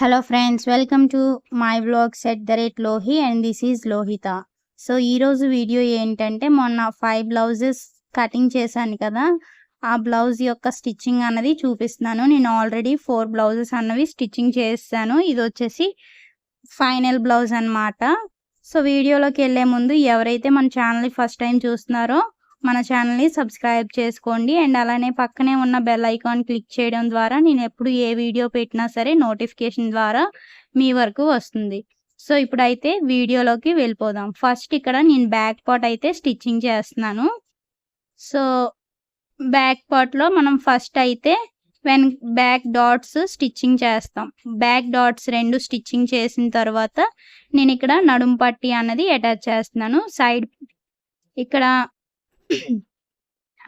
Hello friends welcome to my blog set the rate Lohi and this is Lohitha so ఈరోజు video ఏంటంటే మొన్న five blouses cutting చేశాను కదా. ఆ blouse యొక్క స్టిచ్చింగ్ అన్నది చూపిస్తున్నాను. నేను ఆల్రెడీ ఫోర్ బ్లౌజెస్ అన్నవి స్టిచ్చింగ్ చేస్తాను ఇది వచ్చేసి ఫైనల్ బ్లౌజ్ అన్నమాట. సో వీడియోలోకి వెళ్ళే ముందు ఎవరైతే మన ఛానల్ని ఫస్ట్ టైం చూస్తున్నారో మన ఛానల్ని సబ్స్క్రైబ్ చేసుకోండి. అండ్ అలానే పక్కనే ఉన్న బెల్ ఐకాన్ క్లిక్ చేయడం ద్వారా నేను ఎప్పుడు ఏ వీడియో పెట్టినా సరే నోటిఫికేషన్ ద్వారా మీ వరకు వస్తుంది. సో ఇప్పుడైతే వీడియోలోకి వెళ్ళిపోదాం. ఫస్ట్ ఇక్కడ నేను బ్యాక్ పార్ట్ అయితే స్టిచ్చింగ్ చేస్తున్నాను. సో బ్యాక్ పార్ట్లో మనం ఫస్ట్ అయితే వెన్ బ్యాక్ డాట్స్ స్టిచ్చింగ్ చేస్తాం. బ్యాక్ డాట్స్ రెండు స్టిచ్చింగ్ చేసిన తర్వాత నేను ఇక్కడ నడుం పట్టి అన్నది అటాచ్ చేస్తున్నాను. సైడ్ ఇక్కడ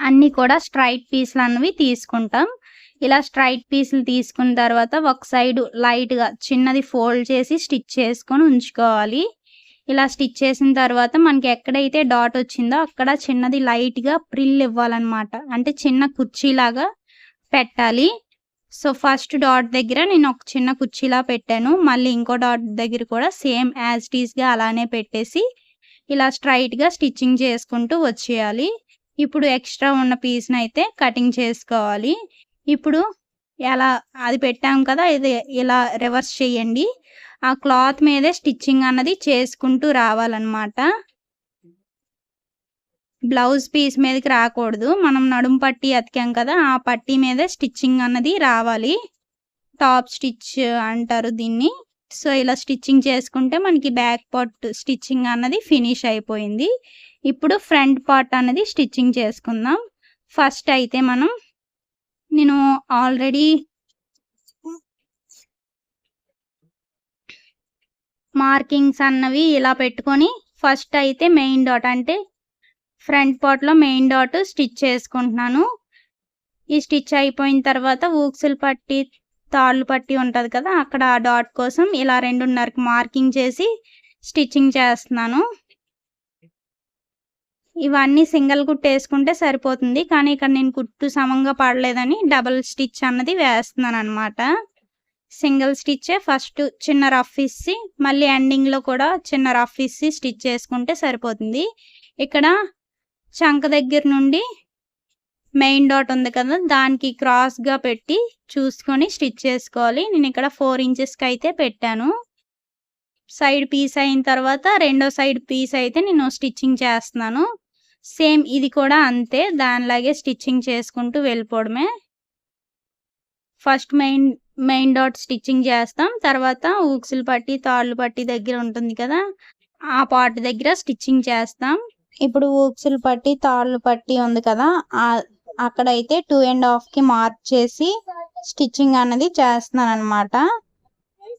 అన్నీ కూడా స్ట్రైట్ పీస్లు అన్నవి తీసుకుంటాం. ఇలా స్ట్రైట్ పీసులు తీసుకున్న తర్వాత ఒక సైడ్ లైట్గా చిన్నది ఫోల్డ్ చేసి స్టిచ్ చేసుకొని ఉంచుకోవాలి. ఇలా స్టిచ్ చేసిన తర్వాత మనకి ఎక్కడైతే డాట్ వచ్చిందో అక్కడ చిన్నది లైట్గా ప్రిల్ ఇవ్వాలన్నమాట. అంటే చిన్న కుర్చీలాగా పెట్టాలి. సో ఫస్ట్ డాట్ దగ్గర నేను ఒక చిన్న కుర్చీలా పెట్టాను. మళ్ళీ ఇంకో డాట్ దగ్గర కూడా సేమ్ యాజ్ టీస్గా అలానే పెట్టేసి ఇలా స్ట్రైట్గా స్టిచ్చింగ్ చేసుకుంటూ వచ్చేయాలి. ఇప్పుడు ఎక్స్ట్రా ఉన్న పీస్ని అయితే కటింగ్ చేసుకోవాలి. ఇప్పుడు ఎలా అది పెట్టాం కదా ఇది ఇలా రివర్స్ చేయండి. ఆ క్లాత్ మీదే స్టిచ్చింగ్ అన్నది చేసుకుంటూ రావాలన్నమాట. బ్లౌజ్ పీస్ మీదకి రాకూడదు. మనం నడుము పట్టి అతికాం కదా ఆ పట్టి మీదే స్టిచ్చింగ్ అన్నది రావాలి. టాప్ స్టిచ్ అంటారు దీన్ని. సో ఇలా స్టిచ్చింగ్ చేసుకుంటే మనకి బ్యాక్ పార్ట్ స్టిచ్చింగ్ అన్నది ఫినిష్ అయిపోయింది. ఇప్పుడు ఫ్రంట్ పార్ట్ అనేది స్టిచ్చింగ్ చేసుకుందాం. ఫస్ట్ అయితే మనం నేను ఆల్రెడీ మార్కింగ్స్ అన్నవి ఇలా పెట్టుకొని ఫస్ట్ అయితే మెయిన్ డాట్ అంటే ఫ్రంట్ పార్ట్లో మెయిన్ డాట్ స్టిచ్ చేసుకుంటున్నాను. ఈ స్టిచ్ అయిపోయిన తర్వాత ఊక్సులు పట్టి తాళ్ళు పట్టి ఉంటుంది కదా అక్కడ ఆ డాట్ కోసం ఇలా రెండున్నరకు మార్కింగ్ చేసి స్టిచ్చింగ్ చేస్తున్నాను. ఇవన్నీ సింగిల్ కుట్టు వేసుకుంటే సరిపోతుంది కానీ ఇక్కడ నేను కుట్టు సమంగా పడలేదని డబుల్ స్టిచ్ అన్నది వేస్తున్నాను అనమాట సింగిల్ స్టిచ్చే ఫస్ట్ చిన్న రఫ్ ఇస్సి మళ్ళీ ఎండింగ్లో కూడా చిన్న రఫ్ ఇస్సి స్టిచ్ చేసుకుంటే సరిపోతుంది. ఇక్కడ చంక దగ్గర నుండి మెయిన్ డాట్ ఉంది కదా దానికి క్రాస్గా పెట్టి చూసుకొని స్టిచ్ చేసుకోవాలి. నేను ఇక్కడ ఫోర్ ఇంచెస్కి అయితే పెట్టాను. సైడ్ పీస్ అయిన తర్వాత రెండో సైడ్ పీస్ అయితే నేను స్టిచ్చింగ్ చేస్తున్నాను. సేమ్ ఇది కూడా అంతే దానిలాగే స్టిచ్చింగ్ చేసుకుంటూ వెళ్ళిపోవడమే. First main main dot stitching చేస్తాం. తర్వాత ఊక్సులు పట్టి తాళ్ళు పట్టి దగ్గర ఉంటుంది కదా ఆ పార్ట్ దగ్గర స్టిచ్చింగ్ చేస్తాం. ఇప్పుడు ఊక్సులు పట్టి తాళ్ళు పట్టి ఉంది కదా ఆ అక్కడైతే టూ అండ్ హాఫ్కి మార్క్ చేసి స్టిచ్చింగ్ అనేది చేస్తున్నాను అనమాట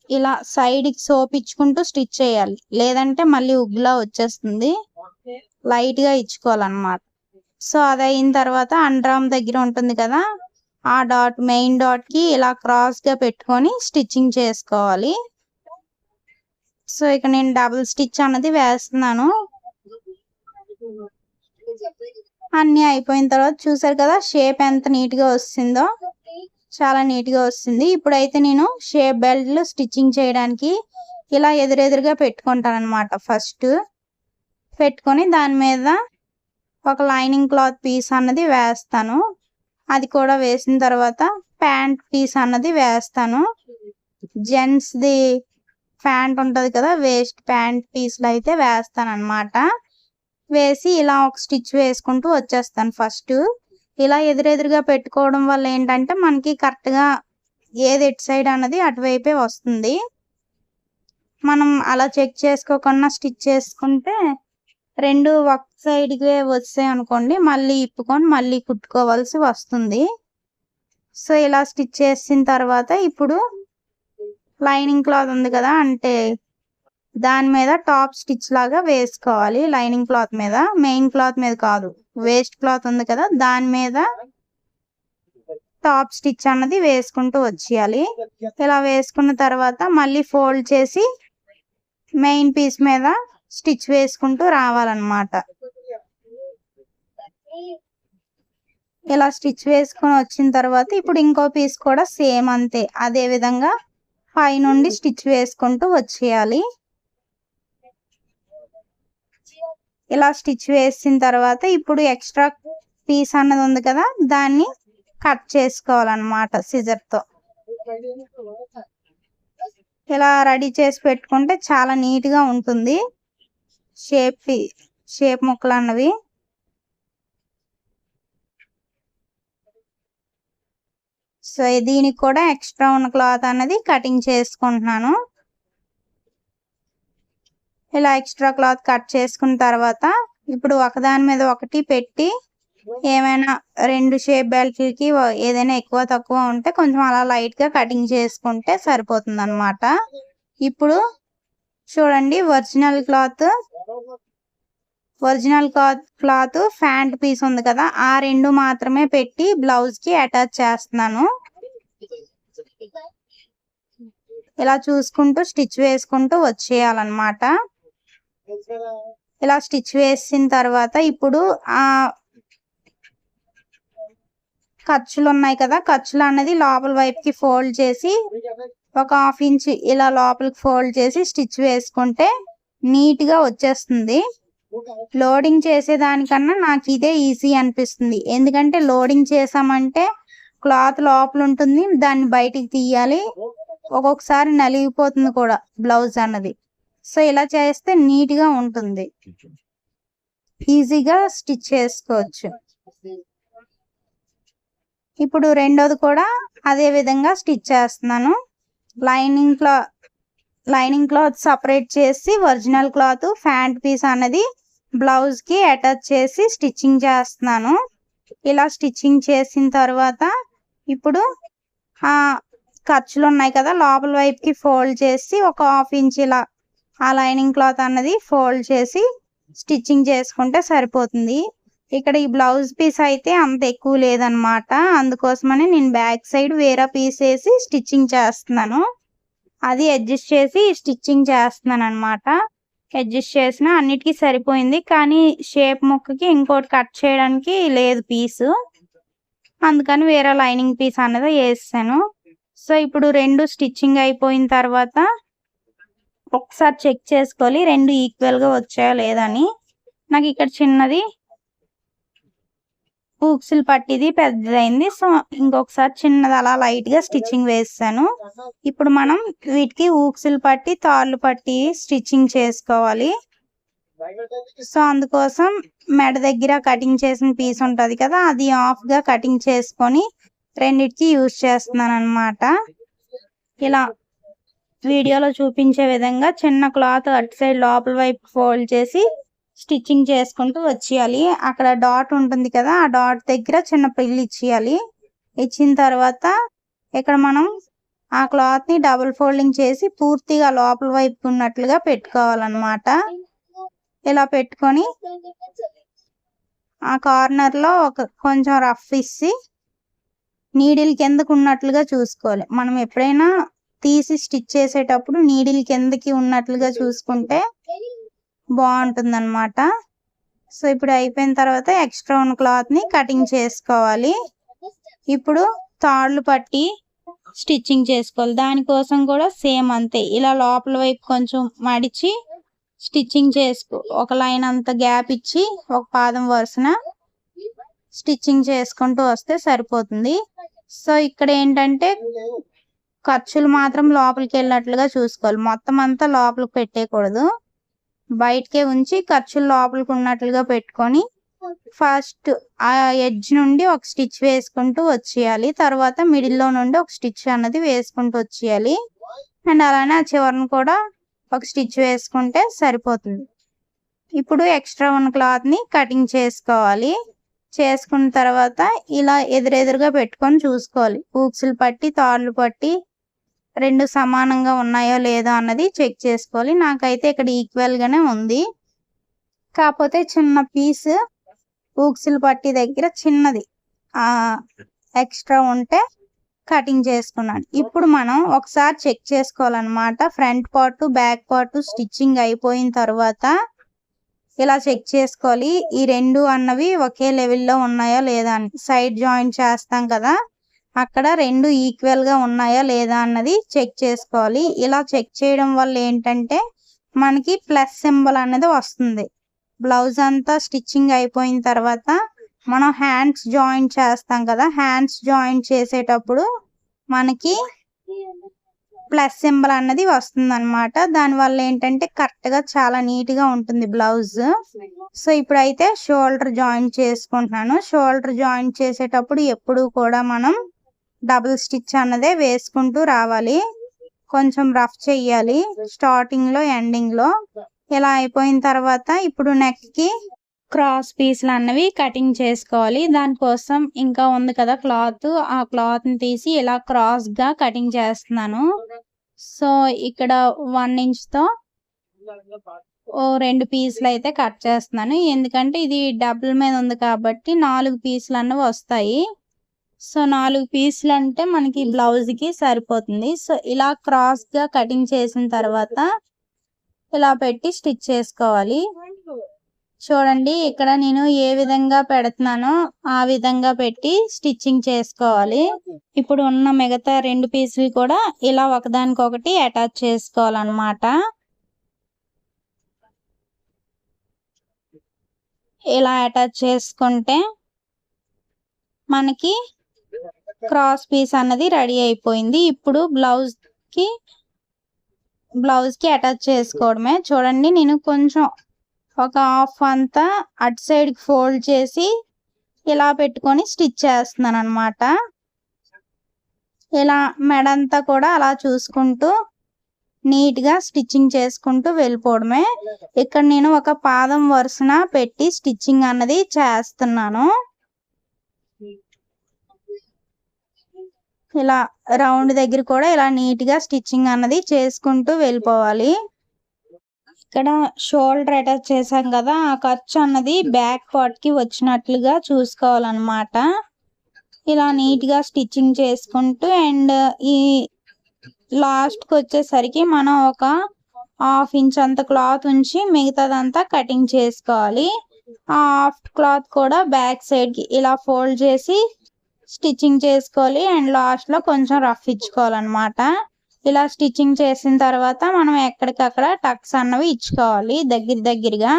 ఇలా సైడ్కి సోపించుకుంటూ స్టిచ్ చేయాలి. లేదంటే మళ్ళీ ఉగ్గులా వచ్చేస్తుంది. లైట్గా ఇచ్చుకోవాలన్నమాట. సో అది అయిన తర్వాత అండ్రామ్ దగ్గర ఉంటుంది కదా ఆ డాట్ మెయిన్ డాట్కి ఇలా క్రాస్గా పెట్టుకొని స్టిచ్చింగ్ చేసుకోవాలి. సో ఇక నేను డబుల్ స్టిచ్ అన్నది వేస్తున్నాను. అన్నీ అయిపోయిన తర్వాత చూసారు కదా షేప్ ఎంత నీట్గా వస్తుందో చాలా నీట్గా వస్తుంది. ఇప్పుడైతే నేను షేప్ బెల్ట్లు స్టిచ్చింగ్ చేయడానికి ఇలా ఎదురెదురుగా పెట్టుకుంటాను అనమాట ఫస్ట్ పెట్టుకొని దాని మీద ఒక లైనింగ్ క్లాత్ పీస్ అన్నది వేస్తాను. అది కూడా వేసిన తర్వాత ప్యాంట్ పీస్ అన్నది వేస్తాను. జెంట్స్ది ప్యాంట్ ఉంటుంది కదా వేస్ట్ ప్యాంట్ పీస్లు అయితే వేస్తాను అనమాట వేసి ఇలా ఒక స్టిచ్ వేసుకుంటూ వచ్చేస్తాను ఫస్ట్. ఇలా ఎదురెదురుగా పెట్టుకోవడం వల్ల ఏంటంటే మనకి కరెక్ట్గా ఏది ఎటు సైడ్ అన్నది అటువైపే వస్తుంది. మనం అలా చెక్ చేసుకోకుండా స్టిచ్ చేసుకుంటే రెండు ఒక సైడ్కే వచ్చాయి అనుకోండి మళ్ళీ ఇప్పుకొని మళ్ళీ కుట్టుకోవాల్సి వస్తుంది. సో ఇలా స్టిచ్ చేసిన తర్వాత ఇప్పుడు లైనింగ్ క్లాత్ ఉంది కదా అంటే దాని మీద టాప్ స్టిచ్ లాగా వేసుకోవాలి. లైనింగ్ క్లాత్ మీద. మెయిన్ క్లాత్ మీద కాదు. వేస్ట్ క్లాత్ ఉంది కదా దాని మీద టాప్ స్టిచ్ అన్నది వేసుకుంటూ వచ్చేయాలి. ఇలా వేసుకున్న తర్వాత మళ్ళీ ఫోల్డ్ చేసి మెయిన్ పీస్ మీద స్టిచ్ వేసుకుంటూ రావాలన్నమాట. ఇలా స్టిచ్ వేసుకొని వచ్చిన తర్వాత ఇప్పుడు ఇంకో పీస్ కూడా సేమ్ అంతే. అదే విధంగా పై నుండి స్టిచ్ వేసుకుంటూ వచ్చేయాలి. ఇలా స్టిచ్ వేసిన తర్వాత ఇప్పుడు ఎక్స్ట్రా పీస్ అన్నది ఉంది కదా దాన్ని కట్ చేసుకోవాలన్నమాట సిజర్తో ఇలా రెడీ చేసి పెట్టుకుంటే చాలా నీట్గా ఉంటుంది. షేప్ షేప్ ముక్కలు అన్నవి. సో దీనికి కూడా ఎక్స్ట్రా ఉన్న క్లాత్ అన్నది కటింగ్ చేసుకుంటున్నాను. ఇలా ఎక్స్ట్రా క్లాత్ కట్ చేసుకున్న తర్వాత ఇప్పుడు ఒకదాని మీద ఒకటి పెట్టి ఏమైనా రెండు షేప్ బెల్ట్లకి ఏదైనా ఎక్కువ తక్కువ ఉంటే కొంచెం అలా లైట్గా కటింగ్ చేసుకుంటే సరిపోతుంది అనమాట ఇప్పుడు చూడండి original cloth original cloth cloth pant piece ఉంది కదా ఆ రెండు మాత్రమే పెట్టి బ్లౌజ్కి అటాచ్ చేస్తున్నాను. ఇలా చూసుకుంటూ స్టిచ్ వేసుకుంటూ వచ్చేయాలన్నమాట. ఇలా స్టిచ్ వేసిన తర్వాత ఇప్పుడు ఆ ఖర్చులు ఉన్నాయి కదా ఖర్చులు అన్నది లోపల వైపుకి ఫోల్డ్ చేసి ఒక హాఫ్ ఇంచ్ ఇలా లోపలికి ఫోల్డ్ చేసి స్టిచ్ వేసుకుంటే నీట్గా వచ్చేస్తుంది లోడింగ్ చేసేదానికన్నా నాకు ఇదే ఈజీ అనిపిస్తుంది. ఎందుకంటే లోడింగ్ చేసామంటే క్లాత్ లోపల ఉంటుంది దాన్ని బయటికి తీయాలి. ఒక్కొక్కసారి నలిగిపోతుంది కూడా బ్లౌజ్ అన్నది. సో ఇలా చేస్తే నీట్గా ఉంటుంది. ఈజీగా స్టిచ్ చేసుకోవచ్చు. ఇప్పుడు రెండోది కూడా అదే విధంగా స్టిచ్ చేస్తున్నాను. లైనింగ్ క్లా లైనింగ్ క్లాత్ సపరేట్ చేసి ఒరిజినల్ క్లాత్ ఫ్యాంట్ పీస్ అనేది బ్లౌజ్కి అటాచ్ చేసి స్టిచ్చింగ్ చేస్తున్నాను. ఇలా స్టిచ్చింగ్ చేసిన తర్వాత ఇప్పుడు ఆ ఖర్చులు ఉన్నాయి కదా లోపల వైపుకి ఫోల్డ్ చేసి ఒక హాఫ్ ఇంచ్ ఇలా ఆ లైనింగ్ క్లాత్ అన్నది ఫోల్డ్ చేసి స్టిచ్చింగ్ చేసుకుంటే సరిపోతుంది. ఇక్కడ ఈ బ్లౌజ్ పీస్ అయితే అంత ఎక్కువ లేదనమాట అందుకోసమని నేను బ్యాక్ సైడ్ వేరే పీస్ వేసి స్టిచ్చింగ్ చేస్తున్నాను. అది అడ్జస్ట్ చేసి స్టిచ్చింగ్ చేస్తున్నాను అనమాట అడ్జస్ట్ చేసిన అన్నిటికీ సరిపోయింది. కానీ షేప్ ముక్కకి ఇంకోటి కట్ చేయడానికి లేదు పీసు. అందుకని వేరే లైనింగ్ పీస్ అన్నది వేసాను. సో ఇప్పుడు రెండు స్టిచ్చింగ్ అయిపోయిన తర్వాత ఒకసారి చెక్ చేసుకోవాలి. రెండు ఈక్వల్గా లేదా లేదని నాకు ఇక్కడ చిన్నది ఊక్సులు పట్టిది పెద్దదైంది. సో ఇంకొకసారి చిన్నది అలా లైట్గా స్టిచ్చింగ్ వేసాను ఇప్పుడు మనం వీటికి ఊక్సులు పట్టి తాళ్ళు పట్టి స్టిచ్చింగ్ చేసుకోవాలి. సో అందుకోసం మెడ దగ్గర కటింగ్ చేసిన పీస్ ఉంటుంది కదా అది ఆఫ్గా కటింగ్ చేసుకొని రెండిటికి యూజ్ చేస్తున్నాను అనమాట ఇలా వీడియోలో చూపించే విధంగా చిన్న క్లాత్ అటు సైడ్ లోపల వైపు ఫోల్డ్ చేసి స్టిచ్చింగ్ చేసుకుంటూ వచ్చేయాలి. అక్కడ డాట్ ఉంటుంది కదా ఆ డాట్ దగ్గర చిన్న పిల్లి ఇచ్చేయాలి. ఇచ్చిన తర్వాత ఇక్కడ మనం ఆ క్లాత్ని డబుల్ ఫోల్డింగ్ చేసి పూర్తిగా లోపల వైపు ఉన్నట్లుగా పెట్టుకోవాలన్నమాట. ఇలా పెట్టుకొని ఆ కార్నర్లో ఒక కొంచెం రఫ్ ఇచ్చి నీడిల్ కిందకు ఉన్నట్లుగా చూసుకోవాలి. మనం ఎప్పుడైనా తీసి స్టిచ్ చేసేటప్పుడు నీడిల్ కిందకి ఉన్నట్లుగా చూసుకుంటే బాగుంటుంది అనమాట సో ఇప్పుడు అయిపోయిన తర్వాత ఎక్స్ట్రా ఉన్న క్లాత్ని కటింగ్ చేసుకోవాలి. ఇప్పుడు తాళ్ళు పట్టి స్టిచ్చింగ్ చేసుకోవాలి. దానికోసం కూడా సేమ్ అంతే. ఇలా లోపల వైపు కొంచెం మడిచి స్టిచ్చింగ్ చేసుకో ఒక లైన్ అంత గ్యాప్ ఇచ్చి ఒక పాదం వరుసన స్టిచ్చింగ్ చేసుకుంటూ వస్తే సరిపోతుంది. సో ఇక్కడ ఏంటంటే ఖర్చులు మాత్రం లోపలికి వెళ్ళినట్లుగా చూసుకోవాలి. మొత్తం అంతా లోపలికి పెట్టేయకూడదు. బయటకే ఉంచి ఖర్చులు లోపలికి ఉన్నట్లుగా పెట్టుకొని ఫస్ట్ ఆ ఎడ్జ్ నుండి ఒక స్టిచ్ వేసుకుంటూ వచ్చేయాలి. తర్వాత మిడిల్లో నుండి ఒక స్టిచ్ అన్నది వేసుకుంటూ వచ్చేయాలి. అండ్ అలానే ఆ చివరిని కూడా ఒక స్టిచ్ వేసుకుంటే సరిపోతుంది. ఇప్పుడు ఎక్స్ట్రా ఉన్న క్లాత్ని కటింగ్ చేసుకోవాలి. చేసుకున్న తర్వాత ఇలా ఎదురెదురుగా పెట్టుకొని చూసుకోవాలి. ఊక్సులు పట్టి తాళ్ళు పట్టి రెండు సమానంగా ఉన్నాయో లేదో అన్నది చెక్ చేసుకోవాలి. నాకైతే ఇక్కడ ఈక్వల్ గానే ఉంది. కాకపోతే చిన్న పీస్ ఊక్సిల్ పట్టి దగ్గర చిన్నది. ఎక్స్ట్రా ఉంటే కటింగ్ చేసుకున్నాను. ఇప్పుడు మనం ఒకసారి చెక్ చేసుకోవాలన్నమాట. Front part back part stitching అయిపోయిన తర్వాత ఇలా చెక్ చేసుకోవాలి. ఈ రెండు అన్నవి ఒకే లెవెల్లో ఉన్నాయో లేదా అని. సైడ్ జాయింట్ చేస్తాం కదా. అక్కడ రెండు ఈక్వల్గా ఉన్నాయా లేదా అన్నది చెక్ చేసుకోవాలి. ఇలా చెక్ చేయడం వల్ల ఏంటంటే మనకి ప్లస్ సింబల్ అనేది వస్తుంది. బ్లౌజ్ అంతా స్టిచ్చింగ్ అయిపోయిన తర్వాత మనం హ్యాండ్స్ జాయిన్ చేస్తాం కదా హ్యాండ్స్ జాయిన్ చేసేటప్పుడు మనకి ప్లస్ సింబల్ అన్నది వస్తుంది అనమాట దాని వల్ల ఏంటంటే కరెక్ట్గా చాలా నీట్గా ఉంటుంది బ్లౌజ్. సో ఇప్పుడైతే షోల్డర్ జాయిన్ చేసుకుంటున్నాను. షోల్డర్ జాయిన్ చేసేటప్పుడు ఎప్పుడు కూడా మనం డబుల్ స్టిచ్ అన్నదే వేసుకుంటూ రావాలి. కొంచెం రఫ్ చెయ్యాలి. స్టార్టింగ్లో ఎండింగ్లో ఇలా అయిపోయిన తర్వాత ఇప్పుడు నెక్కి క్రాస్ పీస్లు అన్నవి కటింగ్ చేసుకోవాలి. దానికోసం ఇంకా ఉంది కదా క్లాత్. ఆ క్లాత్ని తీసి ఇలా క్రాస్గా కటింగ్ చేస్తున్నాను. సో ఇక్కడ వన్ ఇంచ్తో ఓ రెండు పీసులు అయితే కట్ చేస్తున్నాను. ఎందుకంటే ఇది డబుల్ మీద ఉంది కాబట్టి నాలుగు పీసులు అన్నవి వస్తాయి. సో నాలుగు పీసులు అంటే మనకి బ్లౌజ్కి సరిపోతుంది. సో ఇలా క్రాస్గా కటింగ్ చేసిన తర్వాత ఇలా పెట్టి స్టిచ్ చేసుకోవాలి. చూడండి ఇక్కడ నేను ఏ విధంగా పెడుతున్నానో ఆ విధంగా పెట్టి స్టిచ్చింగ్ చేసుకోవాలి. ఇప్పుడు ఉన్న మిగతా రెండు పీసులు కూడా ఇలా ఒకదానికొకటి అటాచ్ చేసుకోవాలన్నమాట. ఇలా అటాచ్ చేసుకుంటే మనకి క్రాస్ పీస్ అన్నది రెడీ అయిపోయింది. ఇప్పుడు బ్లౌజ్కి బ్లౌజ్కి అటాచ్ చేసుకోవడమే. చూడండి నేను కొంచెం ఒక హాఫ్ అంతా అటు సైడ్కి ఫోల్డ్ చేసి ఇలా పెట్టుకొని స్టిచ్ చేస్తున్నాను అనమాట ఇలా మెడంతా కూడా అలా చూసుకుంటూ నీట్గా స్టిచ్చింగ్ చేసుకుంటూ వెళ్ళిపోవడమే. ఇక్కడ నేను ఒక పాదం వరుసన పెట్టి స్టిచ్చింగ్ అన్నది చేస్తున్నాను. ఇలా రౌండ్ దగ్గర కూడా ఇలా నీట్గా స్టిచ్చింగ్ అన్నది చేసుకుంటూ వెళ్ళిపోవాలి. ఇక్కడ షోల్డర్ అటాచ్ చేసాం కదా ఆ ఖర్చు అన్నది బ్యాక్ పార్ట్కి వచ్చినట్లుగా చూసుకోవాలన్నమాట. ఇలా నీట్గా స్టిచ్చింగ్ చేసుకుంటూ అండ్ ఈ లాస్ట్కి వచ్చేసరికి మనం ఒక హాఫ్ ఇంచ్ అంత క్లాత్ ఉంచి మిగతాదంతా కటింగ్ చేసుకోవాలి. ఆ హాఫ్ క్లాత్ కూడా బ్యాక్ సైడ్కి ఇలా ఫోల్డ్ చేసి స్టిచ్చింగ్ చేసుకోవాలి. అండ్ లాస్ట్లో కొంచెం రఫ్ ఇచ్చుకోవాలన్నమాట. ఇలా స్టిచ్చింగ్ చేసిన తర్వాత మనం ఎక్కడికక్కడ టక్స్ అన్నవి ఇచ్చుకోవాలి. దగ్గర దగ్గరగా.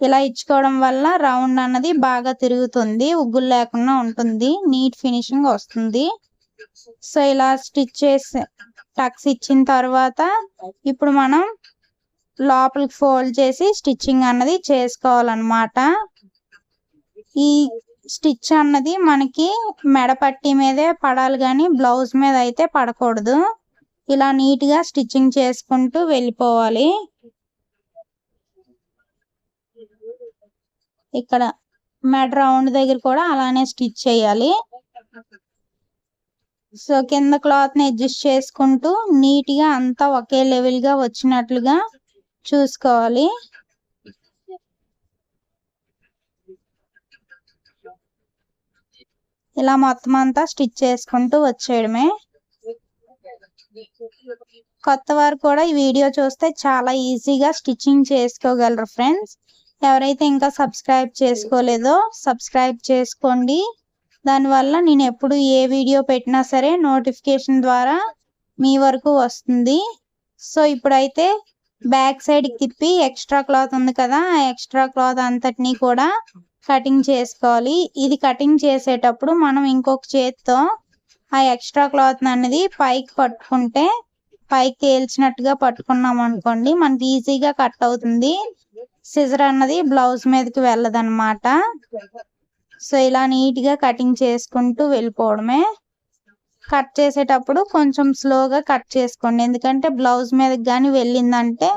ఇలా ఇచ్చుకోవడం వల్ల రౌండ్ అన్నది బాగా తిరుగుతుంది. ఉగ్గులు లేకుండా ఉంటుంది. నీట్ ఫినిషింగ్ వస్తుంది. సో ఇలా స్టిచ్ చేసి టక్స్ ఇచ్చిన తర్వాత ఇప్పుడు మనం లోపలికి ఫోల్డ్ చేసి స్టిచ్చింగ్ అన్నది చేసుకోవాలన్నమాట. ఈ స్టిచ్ అన్నది మనకి మెడపట్టి మీదే పడాలి కానీ బ్లౌజ్ మీద అయితే పడకూడదు. ఇలా నీట్గా స్టిచ్చింగ్ చేసుకుంటూ వెళ్ళిపోవాలి. ఇక్కడ మెడ రౌండ్ దగ్గర కూడా అలానే స్టిచ్ చేయాలి. సో కింద క్లాత్ని అడ్జస్ట్ చేసుకుంటూ నీట్గా అంతా ఒకే లెవెల్గా వచ్చినట్లుగా చూసుకోవాలి. ఇలా మొత్తం అంతా స్టిచ్ చేసుకుంటూ వచ్చేయడమే. కొత్త వారు కూడా ఈ వీడియో చూస్తే చాలా ఈజీగా స్టిచ్చింగ్ చేసుకోగలరు ఫ్రెండ్స్. ఎవరైతే ఇంకా సబ్స్క్రైబ్ చేసుకోలేదో సబ్స్క్రైబ్ చేసుకోండి. దానివల్ల నేను ఎప్పుడు ఏ వీడియో పెట్టినా సరే నోటిఫికేషన్ ద్వారా మీ వరకు వస్తుంది. సో ఇప్పుడైతే బ్యాక్ సైడ్కి తిప్పి ఎక్స్ట్రా క్లాత్ ఉంది కదా ఆ ఎక్స్ట్రా క్లాత్ అంతటినీ కూడా కటింగ్ చేసుకోవాలి. ఇది కటింగ్ చేసేటప్పుడు మనం ఇంకొక చేతితో ఆ ఎక్స్ట్రా క్లాత్ అనేది పైకి పట్టుకుంటే పైకి తేల్చినట్టుగా పట్టుకున్నాం అనుకోండి మనకి ఈజీగా కట్ అవుతుంది. సిజర్ అన్నది బ్లౌజ్ మీదకి వెళ్ళదన్నమాట. సో ఇలా నీట్గా కటింగ్ చేసుకుంటూ వెళ్ళిపోవడమే. కట్ చేసేటప్పుడు కొంచెం స్లోగా కట్ చేసుకోండి. ఎందుకంటే బ్లౌజ్ మీదకి కానీ వెళ్ళిందంటే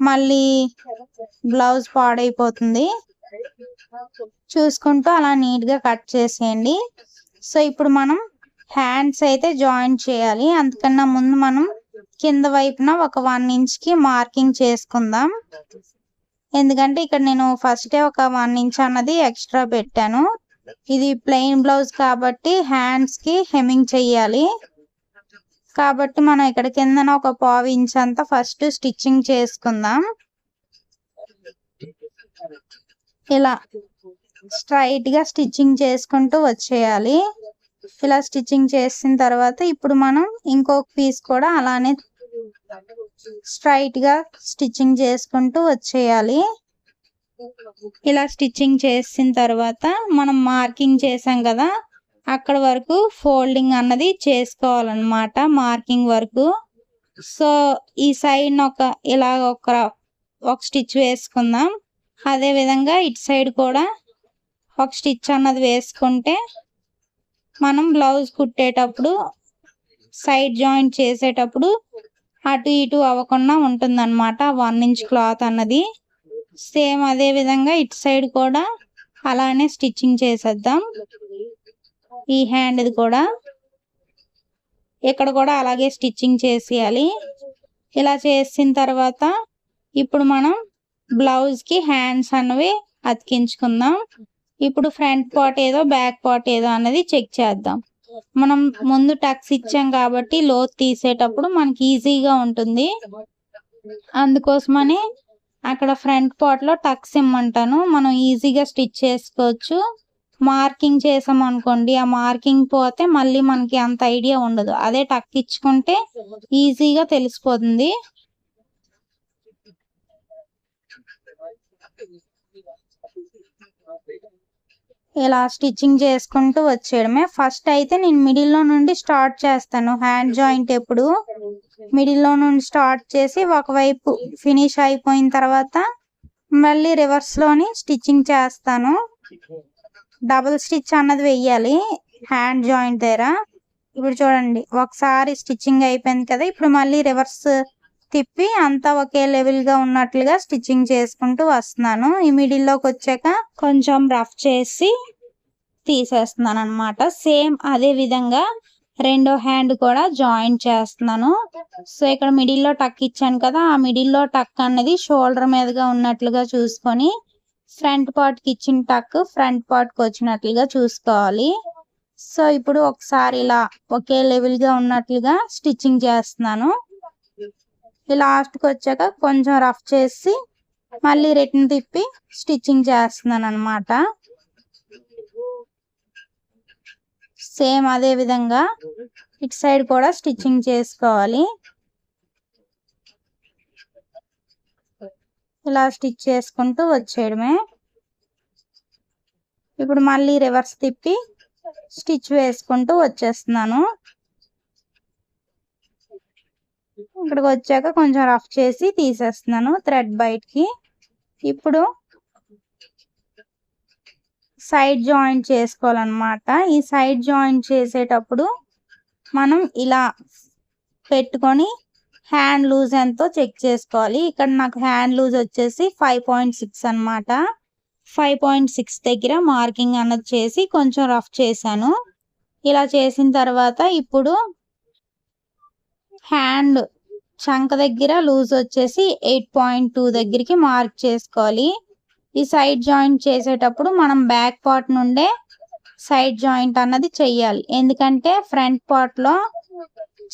మళ్ళీ బ్లౌజ్ పాడైపోతుంది. చూసుకుంటూ అలా నీట్గా కట్ చేసేయండి. సో ఇప్పుడు మనం హ్యాండ్స్ అయితే జాయిన్ చేయాలి. అందుకన్నా ముందు మనం కింద వైపున ఒక వన్ ఇంచ్కి మార్కింగ్ చేసుకుందాం. ఎందుకంటే ఇక్కడ నేను ఫస్ట్ ఒక వన్ ఇంచ్ అన్నది ఎక్స్ట్రా పెట్టాను. ఇది ప్లెయిన్ బ్లౌజ్ కాబట్టి హ్యాండ్స్కి హెమ్మింగ్ చెయ్యాలి. కాబట్టి మనం ఇక్కడ కిందన ఒక పావు ఇంచ్ అంతా ఫస్ట్ స్టిచ్చింగ్ చేసుకుందాం. ఇలా స్ట్రైట్గా స్టిచ్చింగ్ చేసుకుంటూ వచ్చేయాలి. ఇలా స్టిచ్చింగ్ చేసిన తర్వాత ఇప్పుడు మనం ఇంకొక పీస్ కూడా అలానే స్ట్రైట్గా స్టిచ్చింగ్ చేసుకుంటూ వచ్చేయాలి. ఇలా స్టిచ్చింగ్ చేసిన తర్వాత మనం మార్కింగ్ చేసాం కదా అక్కడ వరకు ఫోల్డింగ్ అన్నది చేసుకోవాలన్నమాట మార్కింగ్ వరకు. సో ఈ సైడ్ ఒక ఇలా ఒక ఒక స్టిచ్ వేసుకుందాం. అదే విధంగా ఇటు సైడ్ కూడా ఒక స్టిచ్ అన్నది వేసుకుంటే మనం బ్లౌజ్ కుట్టేటప్పుడు సైడ్ జాయింట్ చేసేటప్పుడు అటు ఇటు అవ్వకుండా ఉంటుందన్నమాట వన్ ఇంచ్ క్లాత్ అన్నది. సేమ్ అదే విధంగా ఇటు సైడ్ కూడా అలానే స్టిచ్చింగ్ చేసేద్దాం. ఈ హ్యాండ్ది కూడా ఇక్కడ కూడా అలాగే స్టిచ్చింగ్ చేసేయాలి. ఇలా చేసిన తర్వాత ఇప్పుడు మనం బ్లౌజ్కి హ్యాండ్స్ అనేవి అతికించుకుందాం. ఇప్పుడు ఫ్రంట్ పార్ట్ ఏదో బ్యాక్ పార్ట్ ఏదో అనేది చెక్ చేద్దాం. మనం ముందు టక్స్ ఇచ్చాం కాబట్టి లోత్ తీసేటప్పుడు మనకి ఈజీగా ఉంటుంది. అందుకోసమని అక్కడ ఫ్రంట్ పార్ట్లో టక్స్ ఇమ్మంటాను. మనం ఈజీగా స్టిచ్ చేసుకోవచ్చు. మార్కింగ్ చేసాం అనుకోండి ఆ మార్కింగ్ పోతే మళ్ళీ మనకి అంత ఐడియా ఉండదు. అదే టక్ ఇచ్చుకుంటే ఈజీగా తెలిసిపోతుంది. ఇలా స్టిచ్చింగ్ చేసుకుంటూ వచ్చేయడమే. ఫస్ట్ అయితే నేను మిడిల్లో నుండి స్టార్ట్ చేస్తాను. హ్యాండ్ జాయింట్ ఎప్పుడు మిడిల్లో నుండి స్టార్ట్ చేసి ఒకవైపు ఫినిష్ అయిపోయిన తర్వాత మళ్ళీ రివర్స్లోని స్టిచ్చింగ్ చేస్తాను. డబుల్ స్టిచ్ అన్నది వెయ్యాలి హ్యాండ్ జాయింట్ దగ్గర. ఇప్పుడు చూడండి ఒకసారి స్టిచ్చింగ్ అయిపోయింది కదా ఇప్పుడు మళ్ళీ రివర్స్ తిప్పి అంతా ఒకే లెవెల్గా ఉన్నట్లుగా స్టిచ్చింగ్ చేసుకుంటూ వస్తున్నాను. ఈ మిడిల్లోకి వచ్చాక కొంచెం రఫ్ చేసి తీసేస్తున్నాను అనమాట సేమ్ అదే విధంగా రెండో హ్యాండ్ కూడా జాయింట్ చేస్తున్నాను. సో ఇక్కడ మిడిల్లో టక్ ఇచ్చాను కదా ఆ మిడిల్లో టక్ అన్నది షోల్డర్ మీదగా ఉన్నట్లుగా చూసుకొని ఫ్రంట్ పార్ట్కి ఇచ్చిన టక్ ఫ్రంట్ పార్ట్కి వచ్చినట్లుగా చూసుకోవాలి. సో ఇప్పుడు ఒకసారి ఇలా ఒకే లెవెల్గా ఉన్నట్లుగా స్టిచ్చింగ్ చేస్తున్నాను. లాస్ట్కి వచ్చాక కొంచెం రఫ్ చేసి మళ్ళీ రిటర్న్ తిప్పి స్టిచ్చింగ్ చేస్తున్నాను అనమాట సేమ్ అదే విధంగా ఇటు సైడ్ కూడా స్టిచ్చింగ్ చేసుకోవాలి. ఇలా స్టిచ్ చేసుకుంటూ వచ్చేయడమే. ఇప్పుడు మళ్ళీ రివర్స్ తిప్పి స్టిచ్ వేసుకుంటూ వచ్చేస్తున్నాను. ఇక్కడికి వచ్చాక కొంచెం రఫ్ చేసి తీసేస్తున్నాను థ్రెడ్ బయటికి ఇప్పుడు సైడ్ జాయింట్ చేసుకోవాలన్నమాట. ఈ సైడ్ జాయింట్ చేసేటప్పుడు మనం ఇలా పెట్టుకొని హ్యాండ్ లూజ్ ఎంతో చెక్ చేసుకోవాలి. ఇక్కడ నాకు హ్యాండ్ లూజ్ వచ్చేసి ఫైవ్ పాయింట్ సిక్స్ అనమాట ఫైవ్ పాయింట్ సిక్స్ దగ్గర మార్కింగ్ అన్నది చేసి కొంచెం రఫ్ చేశాను. ఇలా చేసిన తర్వాత ఇప్పుడు హ్యాండ్ చంక దగ్గర లూజ్ వచ్చేసి ఎయిట్ పాయింట్ టూ దగ్గరికి మార్క్ చేసుకోవాలి. ఈ సైడ్ జాయింట్ చేసేటప్పుడు మనం బ్యాక్ పార్ట్ నుండే సైడ్ జాయింట్ అన్నది చెయ్యాలి. ఎందుకంటే ఫ్రంట్ పార్ట్లో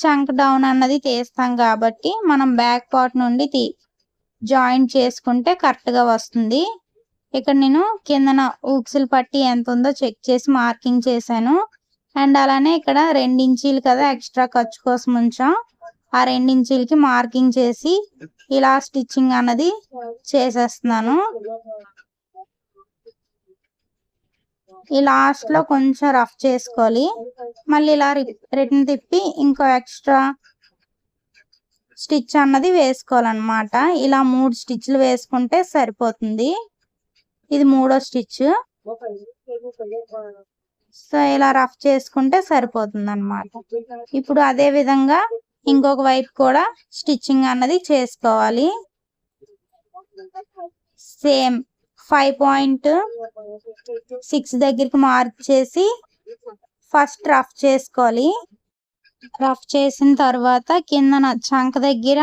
చంక్ డౌన్ అన్నది తీస్తాం కాబట్టి మనం బ్యాక్ పార్ట్ నుండి తీ జాయింట్ చేసుకుంటే కరెక్ట్గా వస్తుంది. ఇక్కడ నేను కిందన ఊక్సులు పట్టి ఎంత ఉందో చెక్ చేసి మార్కింగ్ చేశాను. అండ్ అలానే ఇక్కడ రెండు ఇంచీలు కదా ఎక్స్ట్రా ఖర్చు కోసం ఉంచాం. ఆ రెండు మార్కింగ్ చేసి ఇలా స్టిచ్చింగ్ అన్నది చేసేస్తున్నాను. ఈ లాస్ట్లో కొంచెం రఫ్ చేసుకోవాలి. మళ్ళీ ఇలా రిటర్న్ తిప్పి ఇంకో ఎక్స్ట్రా స్టిచ్ అన్నది వేసుకోవాలన్నమాట. ఇలా మూడు స్టిచ్లు వేసుకుంటే సరిపోతుంది. ఇది మూడో స్టిచ్. సో ఇలా రఫ్ చేసుకుంటే సరిపోతుంది అనమాట ఇప్పుడు అదే విధంగా ఇంకొక వైపు కూడా స్టిచ్చింగ్ అన్నది చేసుకోవాలి. సేమ్ ఫైవ్ పాయింట్ సిక్స్ దగ్గరికి మార్క్ చేసి ఫస్ట్ రఫ్ చేసుకోవాలి. రఫ్ చేసిన తర్వాత కిందన చంక దగ్గర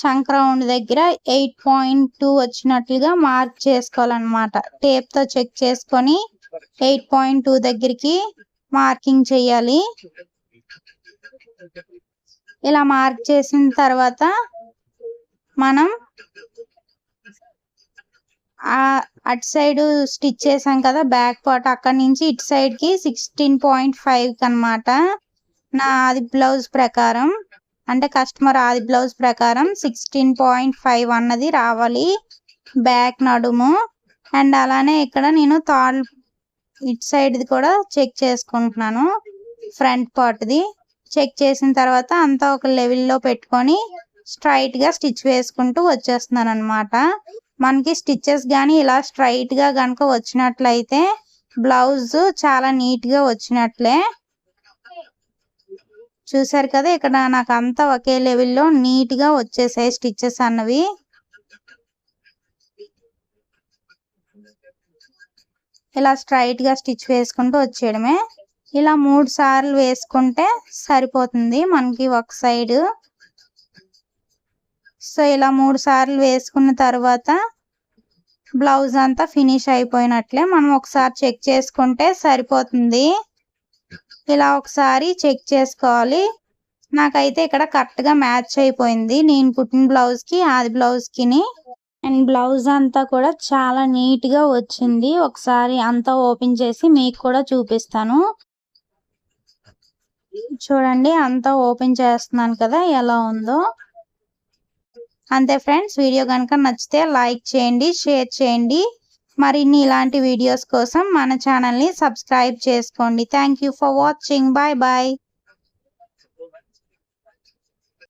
చంక రౌండ్ దగ్గర ఎయిట్ పాయింట్ టూ వచ్చినట్లుగా మార్క్ చేసుకోవాలన్నమాట. టేప్తో చెక్ చేసుకొని ఎయిట్ పాయింట్ టూ దగ్గరికి మార్కింగ్ చేయాలి. ఇలా మార్క్ చేసిన తర్వాత మనం ఆ అటు సైడ్ స్టిచ్ చేసాం కదా బ్యాక్ పార్ట్ అక్కడ నుంచి ఇటు సైడ్కి సిక్స్టీన్ పాయింట్ ఫైవ్ అనమాట నా ఆది బ్లౌజ్ ప్రకారం అంటే కస్టమర్ ఆది బ్లౌజ్ ప్రకారం సిక్స్టీన్ పాయింట్ ఫైవ్ అన్నది రావాలి. బ్యాక్ నడుము అండ్ అలానే ఇక్కడ నేను థాడ్ ఇటు సైడ్ది కూడా చెక్ చేసుకుంటున్నాను ఫ్రంట్ పార్ట్ది. చెక్ చేసిన తర్వాత అంతా ఒక లెవెల్లో పెట్టుకొని స్ట్రైట్గా స్టిచ్ వేసుకుంటూ వచ్చేస్తున్నాను అనమాట మనకి స్టిచ్చెస్ కానీ ఇలా స్ట్రైట్గా వచ్చినట్లయితే బ్లౌజ్ చాలా నీట్గా వచ్చినట్లే. చూసారు కదా ఇక్కడ నాకు అంతా ఒకే లెవెల్లో నీట్గా వచ్చేసాయి స్టిచ్చెస్ అన్నవి. ఇలా స్ట్రైట్గా స్టిచ్ వేసుకుంటూ వచ్చేయడమే. ఇలా మూడు సార్లు వేసుకుంటే సరిపోతుంది మనకి ఒక సైడ్ సో ఇలా మూడు సార్లు వేసుకున్న తర్వాత బ్లౌజ్ అంతా ఫినిష్ అయిపోయినట్లే మనం ఒకసారి చెక్ చేసుకుంటే సరిపోతుంది. ఇలా ఒకసారి చెక్ చేసుకోవాలి. నాకైతే ఇక్కడ కరెక్ట్గా మ్యాచ్ అయిపోయింది. నేను కుట్టిన బ్లౌజ్కి ఆది బ్లౌజ్కిని అండ్ బ్లౌజ్ అంతా కూడా చాలా నీట్గా వచ్చింది. ఒకసారి అంతా ఓపెన్ చేసి మీకు కూడా చూపిస్తాను. చూడండి అంతా ఓపెన్ చేస్తున్నాను కదా ఎలా ఉందో. అంతే ఫ్రెండ్స్ వీడియో కనుక నచ్చితే లైక్ చేయండి షేర్ చేయండి. మరిన్ని ఇలాంటి వీడియోస్ కోసం మన ఛానల్ని సబ్స్క్రైబ్ చేసుకోండి. Thank you for watching. Bye bye.